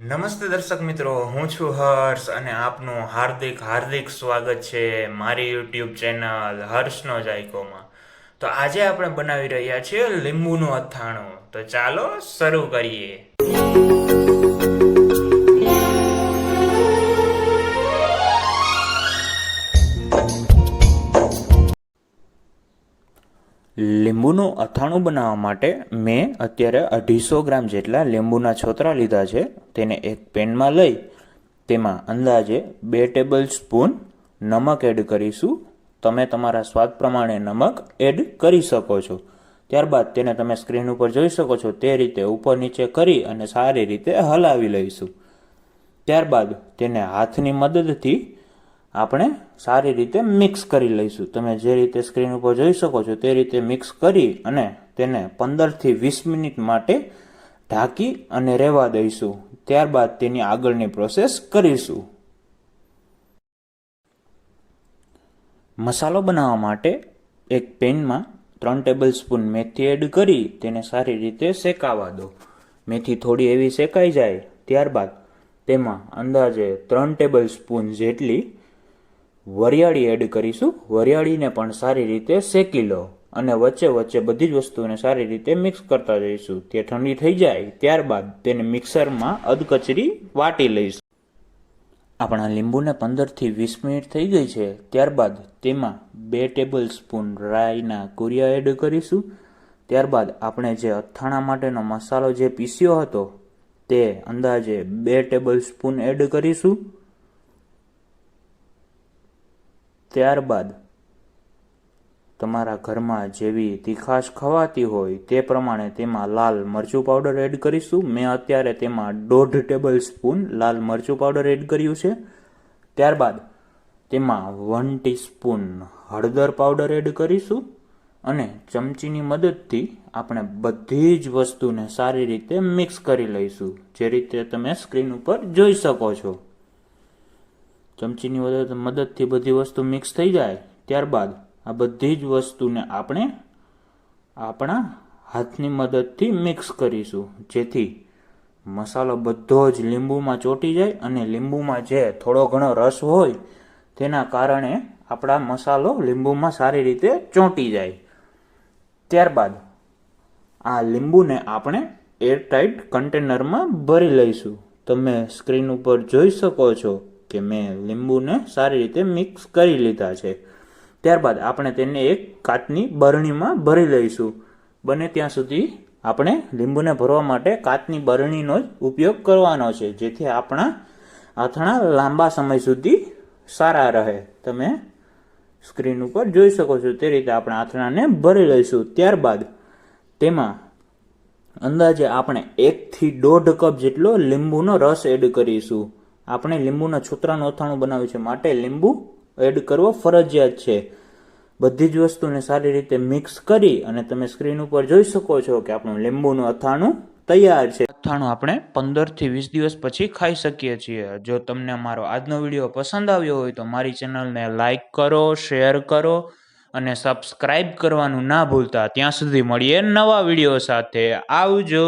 નમસ્તે દર્શક મિત્રો, હું છું હર્ષ અને આપનું હાર્દિક હાર્દિક સ્વાગત છે મારી યુટ્યુબ ચેનલ હર્ષનો જાયકોમાં. તો આજે આપણે બનાવી રહ્યા છીએ લીંબુનું અથાણું. તો ચાલો શરૂ કરીએ. લીંબુનું અથાણું બનાવવા માટે મેં અત્યારે અઢીસો ગ્રામ જેટલા લીંબુના છોતરા લીધા છે. તેને એક પેનમાં લઈ તેમાં અંદાજે બે ટેબલ સ્પૂન નમક એડ કરીશું. તમે તમારા સ્વાદ પ્રમાણે નમક એડ કરી શકો છો. ત્યારબાદ તેને તમે સ્ક્રીન ઉપર જોઈ શકો છો. તે રીતે ઉપર નીચે કરી અને સારી રીતે હલાવી લઈશું. ત્યારબાદ તેને હાથની મદદથી આપણે સારી રીતે મિક્સ કરી લઈશું. તમે જે રીતે સ્ક્રીન ઉપર જોઈ શકો છો તે રીતે મિક્સ કરી અને તેને પંદરથી વીસ મિનિટ માટે ઢાંકી અને રહેવા દઈશું. ત્યારબાદ તેની આગળની પ્રોસેસ કરીશું. મસાલો બનાવવા માટે એક પેનમાં ત્રણ ટેબલ સ્પૂન મેથી એડ કરી તેને સારી રીતે શેકાવા દો. મેથી થોડી એવી શેકાઈ જાય. ત્યારબાદ તેમાં અંદાજે ત્રણ ટેબલ સ્પૂન જેટલી વરિયાળી એડ કરીશું. વરિયાળીને પણ સારી રીતે શેકી લો. અને વચ્ચે વચ્ચે બધી જ વસ્તુને સારી રીતે મિક્સ કરતા જઈશું. તે ઠંડી થઈ જાય ત્યારબાદ તેને મિક્સરમાં અધકચરી વાટી લઈશું. આપણા લીંબુને પંદરથી વીસ મિનિટ થઈ ગઈ છે. ત્યારબાદ તેમાં બે ટેબલ સ્પૂન રાઈના કુરિયા એડ કરીશું. ત્યારબાદ આપણે જે અથાણા માટેનો મસાલો જે પીસ્યો હતો, તે અંદાજે બે ટેબલ સ્પૂન એડ કરીશું. ત્યારબાદ તમારા ઘરમાં જેવી તીખાશ ખવાતી હોય તે પ્રમાણે તેમાં લાલ મરચું પાવડર એડ કરીશું. મેં અત્યારે તેમાં દોઢ ટેબલ સ્પૂન લાલ મરચું પાવડર એડ કર્યું છે. ત્યારબાદ તેમાં વન ટીસ્પૂન હળદર પાવડર એડ કરીશું અને ચમચીની મદદથી આપણે બધી જ વસ્તુને સારી રીતે મિક્સ કરી લઈશું, જે રીતે તમે સ્ક્રીન ઉપર જોઈ શકો છો. ચમચીની મદદથી બધી વસ્તુ મિક્સ થઈ જાય, ત્યારબાદ આ બધી જ વસ્તુને આપણે આપણા હાથની મદદથી મિક્સ કરીશું. જેથી મસાલો બધો જ લીંબુમાં ચોંટી જાય અને લીંબુમાં જે થોડો ઘણો રસ હોય, તેના કારણે આપણા મસાલો લીંબુમાં સારી રીતે ચોંટી જાય. ત્યારબાદ આ લીંબુને આપણે એરટાઈટ કન્ટેનરમાં ભરી લઈશું. તમે સ્ક્રીન ઉપર જોઈ શકો છો કે મેં લીંબુને સારી રીતે મિક્સ કરી લીધા છે. ત્યારબાદ આપણે તેને એક કાચની બરણીમાં ભરી લઈશું. બને ત્યાં સુધી આપણે લીંબુને ભરવા માટે કાચની બરણીનો જ ઉપયોગ કરવાનો છે, જેથી આપણા આથણા લાંબા સમય સુધી સારા રહે. તમે સ્ક્રીન ઉપર જોઈ શકો છો તે રીતે આપણે આથણાને ભરી લઈશું. ત્યારબાદ તેમાં અંદાજે આપણે એકથી દોઢ કપ જેટલો લીંબુનો રસ એડ કરીશું. આપણે લીંબુના છોતરાનું અથાણું બનાવ્યું છે. માટે લીંબુ એડ કરવો ફરજિયાત છે. બધી જ વસ્તુને સારી રીતે મિક્સ કરી અને તમે સ્ક્રીન ઉપર જોઈ શકો છો કે આપણું લીંબુનું અથાણું તૈયાર છે. અથાણું આપણે પંદરથી વીસ દિવસ પછી ખાઈ શકીએ છીએ. જો તમને મારો આજનો વીડિયો પસંદ આવ્યો હોય તો મારી ચેનલને લાઇક કરો શેર કરો અને સબસ્ક્રાઇબ કરવાનું ના ભૂલતા. ત્યાં સુધી મળીએ નવા વીડિયો સાથે. આવજો!